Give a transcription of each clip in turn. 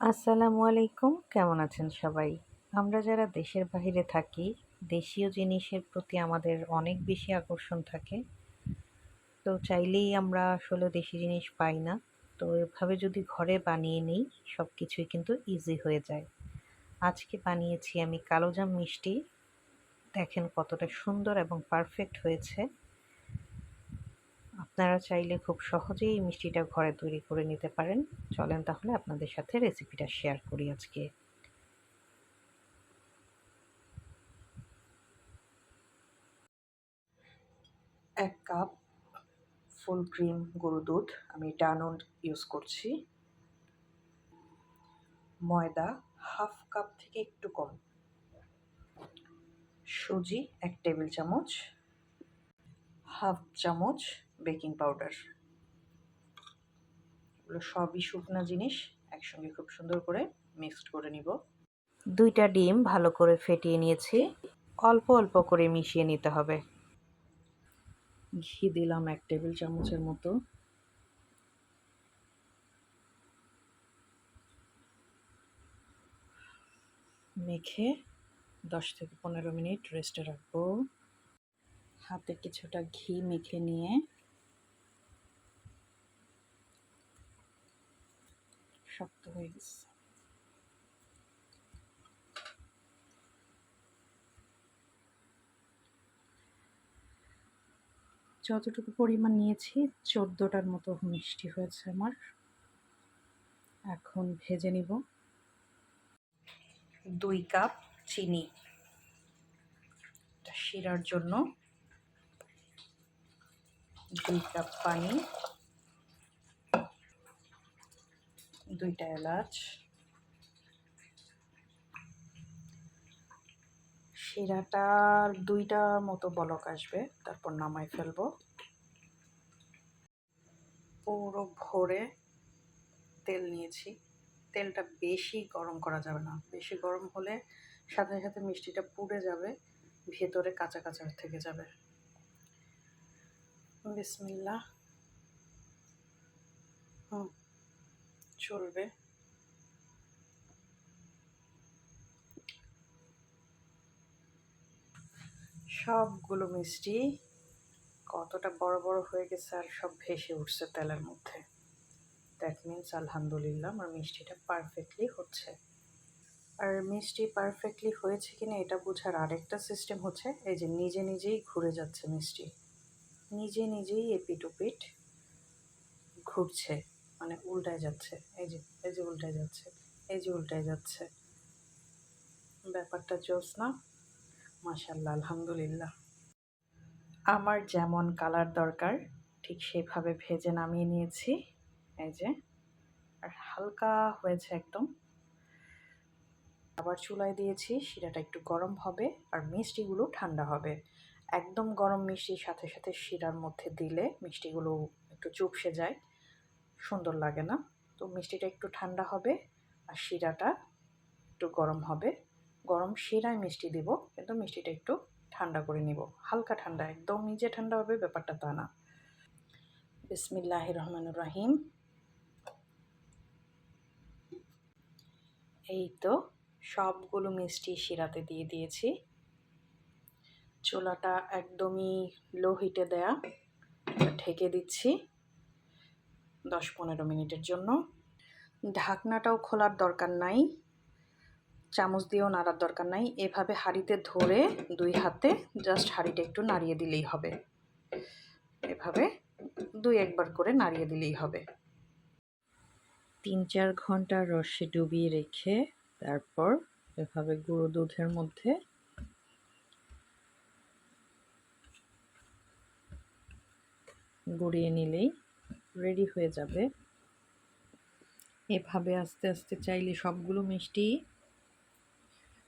আসসালামু আলাইকুম, কেমন আছেন সবাই? আমরা যারা দেশের বাইরে থাকি, দেশীয় জিনিসের প্রতি আমাদের অনেক বেশি আকর্ষণ থাকে। তো চাইলেই আমরা আসলে দেশি জিনিস পাই না। তো এভাবে যদি ঘরে বানিয়ে নিই সব কিছুই কিন্তু ইজি হয়ে যায়। আজকে বানিয়েছি আমি কালোজাম মিষ্টি। দেখেন কতটা সুন্দর এবং পারফেক্ট হয়েছে। আপনারা চাইলে খুব সহজেই এই মিষ্টিটা ঘরে তৈরি করে নিতে পারেন। চলেন তাহলে আপনাদের সাথে রেসিপিটা শেয়ার করি আজকে। এক কাপ ফুল ক্রিম গরু দুধ, আমি ডানন ইউজ করছি। ময়দা হাফ কাপ থেকে একটু কম। সুজি এক টেবিল চামচ হাফ চামচ বেকিং পাউডার। এগুলো সবই শুকনা জিনিস একসঙ্গে খুব সুন্দর করে মিক্সড করে নিব। দুইটা ডিম ভালো করে ফেটিয়ে নিয়েছি। অল্প অল্প করে মিশিয়ে নিতে হবে। ঘি দিলাম এক টেবিল চামচের মতো। মেখে দশ থেকে পনেরো মিনিট রেস্টে রাখব। হাতে কিছুটা ঘি মেখে নিয়ে শক্ত হয়ে গেছে। যতটুকু পরিমাণ নিয়েছি, চোদ্দোটার মতো মিষ্টি হয়েছে আমার। এখন ভেজে নিব। দুই কাপ চিনি। শিরার জন্য। দুই কাপ পানি। দুইটা এলাচ, শিরাটার দুইটা মতো বলক আসবে, তারপর নামাই ফেলব। পুরো ভরে তেল নিয়েছি। তেলটা বেশি গরম করা যাবে না। বেশি গরম হলে সাথে সাথে মিষ্টিটা পুড়ে যাবে, ভেতরে কাঁচা কাঁচা থেকে যাবে। বিসমিল্লা হুম চলবে। সবগুলো মিষ্টি কতটা বড় বড় হয়ে গেছে আর সব ভেসে উঠছে তেলের মধ্যে। দ্যাট মিনস আলহামদুলিল্লাহ আমার মিষ্টিটা পারফেক্টলি হচ্ছে। আর মিষ্টি পারফেক্টলি হয়েছে কিনা এটা বোঝার আরেকটা সিস্টেম হচ্ছে, এই যে নিজে নিজেই ঘুরে যাচ্ছে মিষ্টি। নিজে নিজেই এপিট ওপিট ঘুরছে। মানে উল্টায় যাচ্ছে। এই যে এই যে উল্টায় যাচ্ছে, এই যে উল্টায় যাচ্ছে। ব্যাপারটা জোস না? মাসাল্লাহ আলহামদুলিল্লাহ। আমার যেমন কালার দরকার, ঠিক সেভাবে ভেজে নামিয়ে নিয়েছি। এই যে, আর হালকা হয়েছে একদম। আবার চুলায় দিয়েছি, শিরাটা একটু গরম হবে আর মিষ্টিগুলো ঠান্ডা হবে। একদম গরম মিষ্টির সাথে সাথে শিরার মধ্যে দিলে মিষ্টিগুলো একটু চুপসে যায়। সুন্দর লাগে না। তো মিষ্টিটা একটু ঠান্ডা হবে আর শিরাটা একটু গরম হবে। গরম শিরায় মিষ্টি দিব, কিন্তু মিষ্টিটা একটু ঠান্ডা করে নিব। হালকা ঠান্ডা, একদম নিজে ঠান্ডা হবে, ব্যাপারটা তা না। বিসমিল্লাহ রহমানুর রাহিম। এই তো সবগুলো মিষ্টি শিরাতে দিয়ে দিয়েছি। চুলাটা একদমই লো হিটে দেয়া, ঢেকে দিচ্ছি। দশ পনেরো মিনিটের জন্য। ঢাকনাটাও খোলার দরকার নাই। চামচ দিয়েও নাড়ার দরকার নাই। এভাবে হাঁড়িতে ধরে দুই হাতে জাস্ট হাঁড়িটা একটু নাড়িয়ে দিলেই হবে। এভাবে দুই একবার করে নাড়িয়ে দিলেই হবে। তিন চার ঘণ্টা রসে ডুবিয়ে রেখে তারপর এভাবে গুঁড়ো দুধের মধ্যে গড়িয়ে নিলেই রেডি হয়ে যাবে। এভাবে আস্তে আস্তে চাইলে সবগুলো মিষ্টি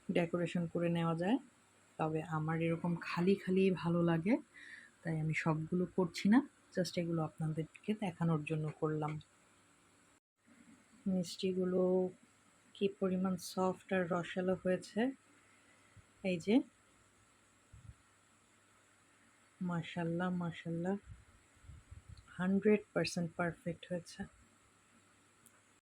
ডেকোরেশন করে নেওয়া যায়। তবে আমার এরকম খালি খালি ভালো লাগে, তাই আমি সবগুলো করছি না জাস্ট এগুলো আপনাদেরকে দেখানোর জন্য করলাম। মিষ্টিগুলো কি পরিমাণ সফট আর রসালো হয়েছে, এই যে। মাশাল্লাহ মাশাল্লাহ। হান্ড্রেড পারসেন্ট পারফেক্ট হয়েছে।